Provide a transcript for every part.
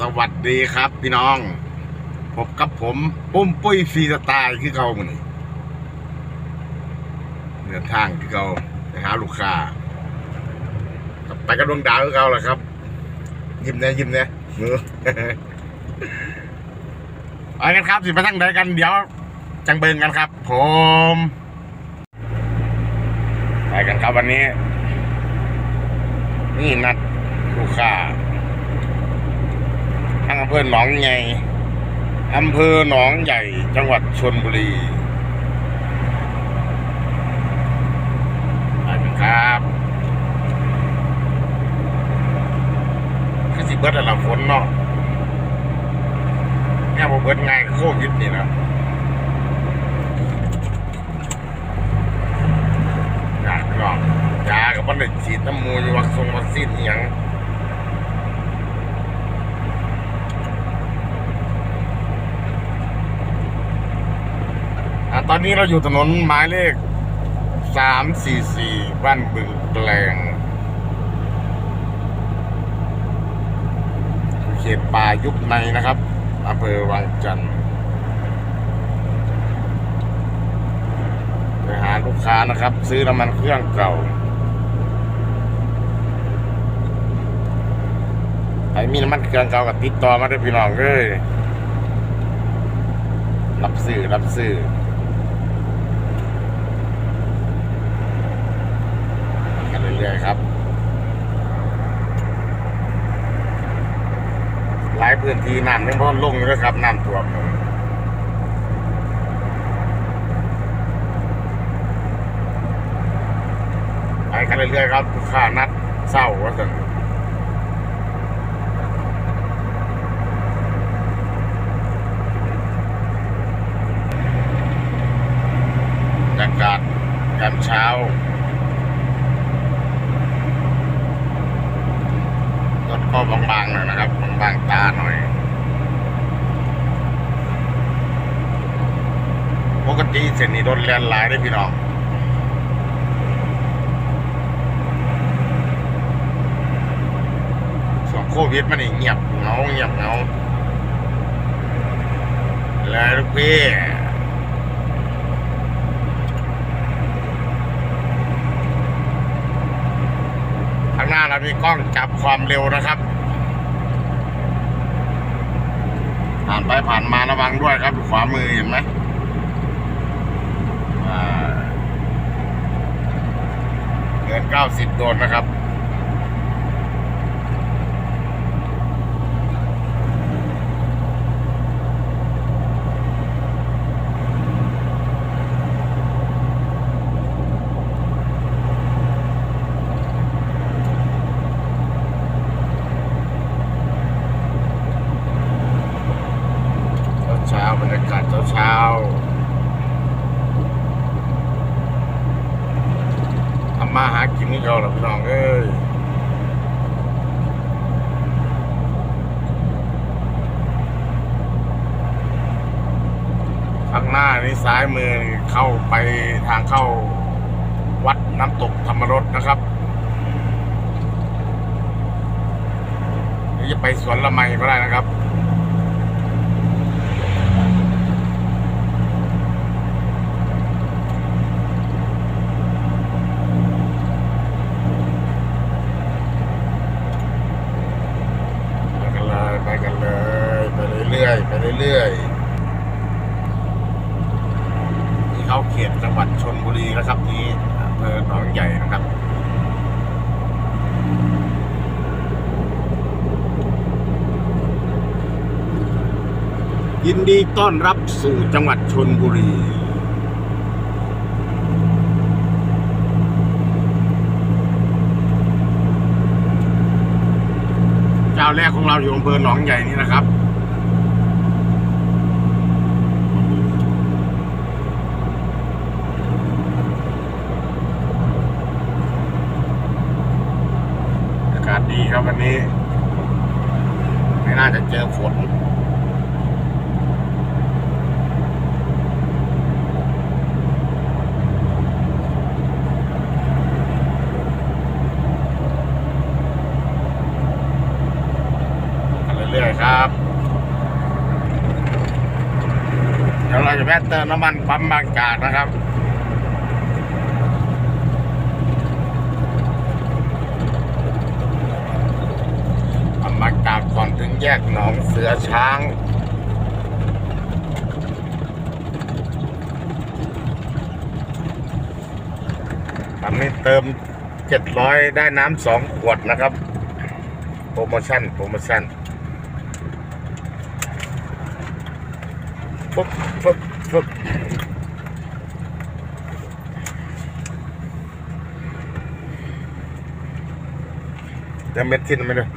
สวัสดีครับพี่น้องพบกับผมปุ้มปุ้ยฟรีสไตล์คือเขาหมือนี่เดินทางคือเขาไปหาลูกค้าไปกับดวงดาวคือเขาแหละครับ ยิ้มเนี่ยยิ้มเนี่ยมือไปกันครับ สิไปทางใดกันเดี๋ยว จังเบิงกันครับ ผมไปกันครับวันนี้ นี่นัดลูกค้า ทางอำเภอหนองใหญ่อำเภอหนองใหญ่ จังหวัดชนบุรีไปกันครับคือสิเบิดอะไรฝนเนาะเนี่ยบ่เบิดไงโควิดนี่นะอยากลองยากับมันได้ฉีดน้ำมูกวัคซงวัคซีนอหยัง ตอนนี้เราอยู่ถนนหมายเลขสามสี่สี่บ้านบึงแกลงเขตป่ายุบในนะครับอำเภอวังจันทร์ไปหาลูกค้านะครับ ซื้อน้ำมันเครื่องเก่าใครมีน้ำมันเครื่องเก่ากับติดต่อมาด้วยพี่น้องเลยรับซื้อรับซื้อ กัน เรื่อยๆครับ หลายพื้นที่น้ำยังพอลงอยู่นะครับน้ำท่วมไปกันเรื่อยๆครับลูกค้านัดเศร้าว่าสันบรรยากาศยามเช้า รถ ก็บางๆหน่อยนะครับบางๆตาหน่อย ปกติเส้นนี้รถแล่นหลายได้พี่น้องส่วนโควิดมันเงียบเงาเงียบเงาเลยลูกพี่ข้างห น้าเรามีกล้องจับความเร็วนะครับ ผ่านไปผ่านมาระวังด้วยครับขวามือเห็นไหมอ่าเกินเก้าสิบโดนนะครับ เช้าๆบรรยากาศ เช้าทำมาหากินนี่เขาหรอพี่น้องเอ้ยข้างหน้านี่ซ้ายมือเข้าไปทางเข้าวัดน้ำตกธรรมรสนะครับหรือจะไปสวนละไมก็ได้นะครับ ไปกันเลยไปกันเลยไปเรื่อยๆไปเรื่อยๆนี่เขาเขตจังหวัดชนบุรีนะครับนี่อำเภอหนองใหญ่นะครับ ยินดีต้อนรับสู่จังหวัดชนบุรี เจ้าแรกของเราอยู่อำเภอหนองใหญ่นี่นะครับอากาศดีครับวันนี้ ไม่น่าจะเจอฝน ครับเดี๋ยวเราจะแวะเติมน้ำมันปั๊มบางจากนะครับปั๊มบางจากก่อนถึงแยกหนองเสือช้างปั๊มนี้เติม 700 ได้น้ำสองขวดนะครับ โปรโมชั่น โปรโมชั่น ปุ๊บปุ๊บปุ๊บจะเม็ดทิ้นไหมเนี่ย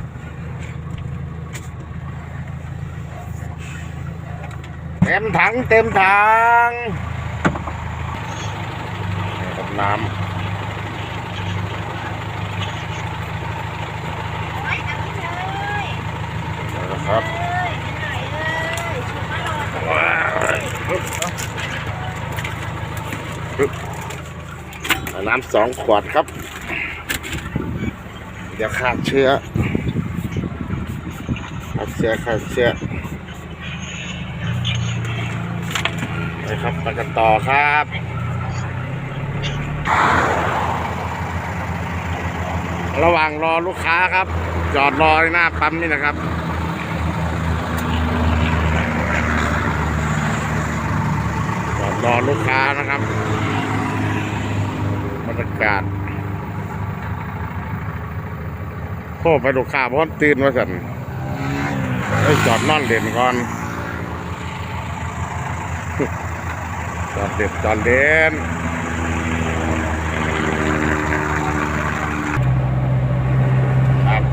เต็มถังเต็มถังนี่ครับน้ำครับ เลยเป็นไหนเลยชุดมารอ ว้าวปึ๊บปึ๊บเอา น้ำสองขวดครับ เดี๋ยวฆ่าเชื้อฆ่าเชื้อฆ่าเชื้อไปครับไปกันต่อครับระหว่างรอลูกค้าครับ จอดรอในหน้าปั๊มนี่นะครับ จอดรอลูกค้านะครับบ รยากาศโคไปลูกค้าเพราะตื่นมาสั่นให้จอดนอนเด่นก่อนจอดเด็ดจอดเด่นครับ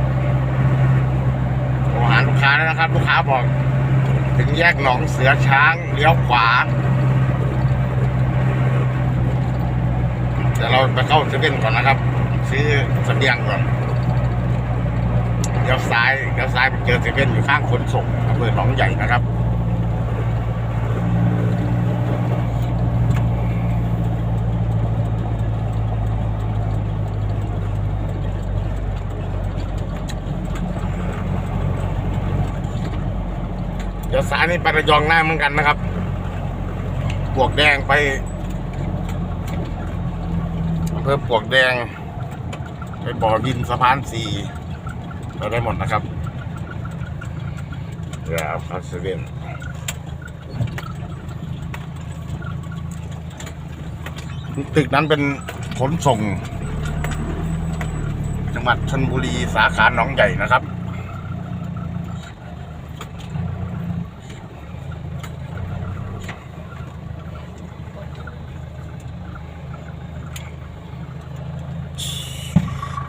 โทรหาลูกค้าแล้วนะครับ ลูกค้าบอก ถึงแยกหนองเสือช้างเลี้ยวขวา เดี๋ยวเราไปเข้าเซเว่นก่อนนะครับ ซื้อเสบียงก่อนเลี้ยวซ้ายเลี้ยวซ้ายไปเจอเซเว่นอยู่ข้างขนส่งอำเภอหนองใหญ่นะครับเดี๋ยวซ้ายนี่ไประยองหน้าเหมือนกันนะครับปลวกแดงไป ภอปลวกแดง ไปบ่อดินสะพานสี่ไปได้หมดนะครับเดี๋ยวเอาเข้าเซเวนตึกนั้นเป็นขนส่ง จังหวัดชนบุรีสาขาหนองใหญ่นะครับ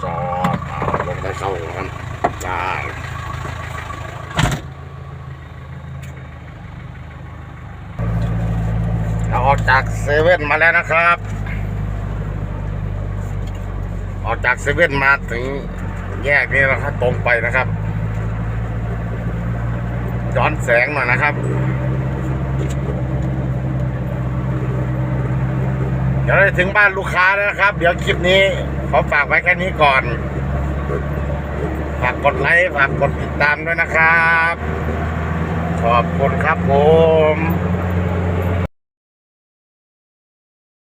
จอดเอาลงไปเข้ากันได้เราออก จากเซเว่นมาแล้วนะครับ ออกจากเซเว่นมาถึงแยกนี้นะครับตรงไปนะครับย้อนแสงหน่อยนะครับ เดี๋ยวเราจะถึงบ้านลูกค้าแล้วนะครับ เดี๋ยวคลิปนี้ขอฝากไว้แค่นี้ก่อน ฝากกดไลค์ฝากกดติดตามด้วยนะครับ ขอบคุณครับผม